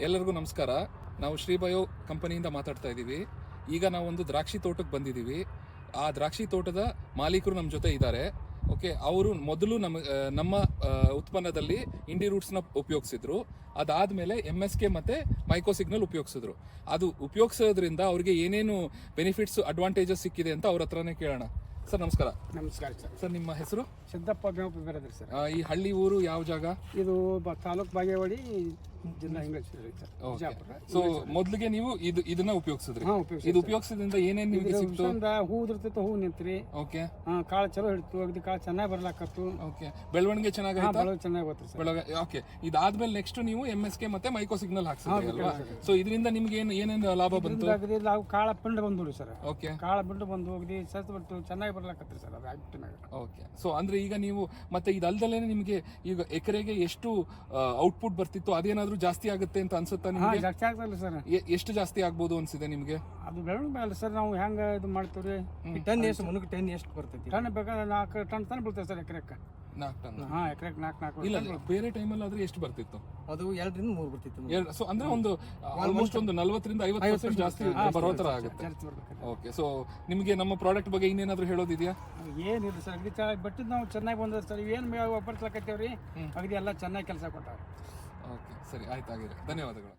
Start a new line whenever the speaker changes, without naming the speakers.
ಎಲ್ಲರಿಗೂ ನಮಸ್ಕಾರ. ನಾವು ಶ್ರೀಬಯೋ ಕಂಪನಿಯಿಂದ ಮಾತಾಡ್ತಾ ಇದ್ದೀವಿ. ಈಗ ನಾವು ಒಂದು ದ್ರಾಕ್ಷಿ ತೋಟಕ್ಕೆ ಬಂದಿದ್ದೀವಿ. ಆ ದ್ರಾಕ್ಷಿ ತೋಟದ ಮಾಲೀಕರು ನಮ್ಮ ಜೊತೆ ಇದ್ದಾರೆ. ಓಕೆ ಅವರು ಮೊದಲು ನಮ್ಮ ನಮ್ಮ ಉತ್ಪನ್ನದಲ್ಲಿ ಇಂಡಿ ರೂಟ್ಸ್ನ ಉಪಯೋಗಿಸಿದ್ರು. ಅದಾದಮೇಲೆ ಎಂ ಎಸ್ ಕೆ ಮತ್ತು ಮೈಕೋ ಸಿಗ್ನಲ್ ಉಪಯೋಗಿಸಿದ್ರು. ಅದು ಉಪಯೋಗಿಸೋದ್ರಿಂದ ಅವರಿಗೆ ಏನೇನು ಬೆನಿಫಿಟ್ಸ್ ಅಡ್ವಾಂಟೇಜಸ್ ಸಿಕ್ಕಿದೆ ಅಂತ ಅವ್ರ ಹತ್ರನೇ ಕೇಳೋಣ. ಸರ್ ನಮಸ್ಕಾರ.
ನಮಸ್ಕಾರ ಸರ್.
ಸರ್ ನಿಮ್ಮ ಹೆಸರು?
ಸಿದ್ದಪ್ಪ ಸರ್.
ಈ ಹಳ್ಳಿ ಊರು ಯಾವ ಜಾಗ?
ಇದು ಬ- ತಾಲೂಕ್ ಬಾಗೇವಾಡಿ ಜಿಲ್ಲಾ ಇಂಗ್ಲಿಷ್
ಸೊ ಮೊದ್ಲಿಗೆ ನೀವು ಇದು ಇದನ್ನ ಉಪಯೋಗಿಸಿದ್ರಿ.
ಹಾಂ
ಇದು ಉಪಯೋಗಿಸಿದ್ರಿಂದ ಏನೇನ್ ನಿಮಗೆ ಸಿಕ್ತು?
ಹೂ ಉದುರ್ತಿತ್ತು ಹೂ ನಿಂತ್ರಿ.
ಓಕೆ
ಹಾ ಕಾಳು ಚಲೋ ಹಿಡಿತು ಅಗದಿ ಕಾಳು ಚೆನ್ನಾಗಿ ಬರ್ಲಾಕತ್ತು.
ಓಕೆ ಬೆಳವಣಿಗೆ ಚೆನ್ನಾಗಿ
ಹಾಂ ಬೆಳಗ್ಗೆ ಚೆನ್ನಾಗಿ ಬರ್ತದೆ ಸರ್.
ಬೆಳಗ್ಗೆ ಓಕೆ ಇದಾದ್ಮೇಲೆ ನೆಕ್ಸ್ಟ್ ನೀವು ಎಂ ಎಸ್ ಕೆ ಮತ್ತೆ ಮೈಕೋ ಸಿಗ್ನಲ್ ಹಾಕ್ಸಿದ್ರಿ ಅಲ್ವಾ? ಸೊ ಇದರಿಂದ ನಿಮ್ಗೆ ಏನು ಏನೇನು ಲಾಭ ಬಂತು?
ಅಗದಿ ನಾವು ಕಾಳ ಪಿಂಡ ಬಂದ್ರಿ ಸರ್.
ಓಕೆ
ಕಾಳ ಪಿಂಡ ಬಂದು ಹೋಗಿ ಸತ್ ಬಿಟ್ಟು ಚೆನ್ನಾಗಿ ಬರ್ಲಾಕತ್ರಿ ಸರ್ ಅದು
ಓಕೆ ಸೊ ಅಂದ್ರೆ ಈಗ ನೀವು ಮತ್ತೆ ಇದಲ್ದಲೇ ನಿಮಗೆ ಈಗ ಎಕರೆಗೆ ಎಷ್ಟು ಔಟ್ಪುಟ್ ಬರ್ತಿತ್ತು? ಅದೇನಾದ್ರೂ ಜಾಸ್ತಿ ಆಗುತ್ತೆ ಅಂತ ಅನ್ಸುತ್ತಾ
ಹಾಂ
ನಿಮಗೆ?
ಜಾಸ್ತಿ ಆಗ್ತಲ್ಲ ಸರ್.
ಎ- ಎಷ್ಟು ಜಾಸ್ತಿ ಆಗ್ಬೋದು ಅನ್ಸಿದೆ ನಿಮ್ಗೆ?
ಅದು ಬೆಳವಣಿಗೆ ಅಲ್ಲ ಸರ್ ನಾವು ಹೆಂಗ ಇದು ಮಾಡ್ತೀವಿ
ಟನ್ ಎಷ್ಟು ಮುನ್ನೂರು ಟನ್ ಎಷ್ಟು ಬರ್ತೈತಿ?
ಟನ್ ಬೇಕಾದ್ರೆ ನಾಲ್ಕು ಟನ್ ತನಕ ಬೀಳ್ತೇವೆ ಸರ್ ಎಕರೆಕ್ಕೆ
ನಾಲ್ಕು ಟನ್.
ಹಾಂ ಎಕರೆಕ್ಕೆ ನಾಲ್ಕು ನಾಲ್ಕು
ಇಲ್ಲ ಬೇರೆ ಟೈಮಲ್ಲಿ ಆದ್ರೆ ಎಷ್ಟು ಬರ್ತಿತ್ತು?
ಅದು ಎರಡರಿಂದ ಮೂರು ಬರ್ತಿತ್ತು
ಎರಡು ಸೊ ಅಂದ್ರೆ ಒಂದು ಆಲ್ಮೋಸ್ಟ್ ಒಂದು ನಲವತ್ತರಿಂದ ಐವತ್ತು ಪರ್ಸೆಂಟ್ ಜಾಸ್ತಿ ಬರೋ ತರ ಆಗುತ್ತೆ.
ಜಾಸ್ತಿ ಬರ್ಬೇಕು
ಓಕೆ ಸೊ ನಿಮಗೆ ನಮ್ಮ ಪ್ರಾಡಕ್ಟ್ ಬಗ್ಗೆ ಇನ್ನೇನಾದ್ರೂ ಹೇಳೋದಿದೆಯಾ?
ಏನಿಲ್ಲ ಸರ್ ಅಗದಿ ಚೆನ್ನಾಗಿ ಬಟ್ಟಿದ್ ನಾವು ಚೆನ್ನಾಗಿ ಬಂದದ ಸರ್. ಏನು ಒಬ್ಬರ್ಸ್ಲಕತ್ತೇವ್ರಿ ಅಗದಿ ಎಲ್ಲ ಚೆನ್ನಾಗಿ ಕೆಲಸ ಕೊಟ್ಟಾರ
ಓಕೆ ಸರಿ ಆಯ್ತಾಗಿದೆ ಧನ್ಯವಾದಗಳು.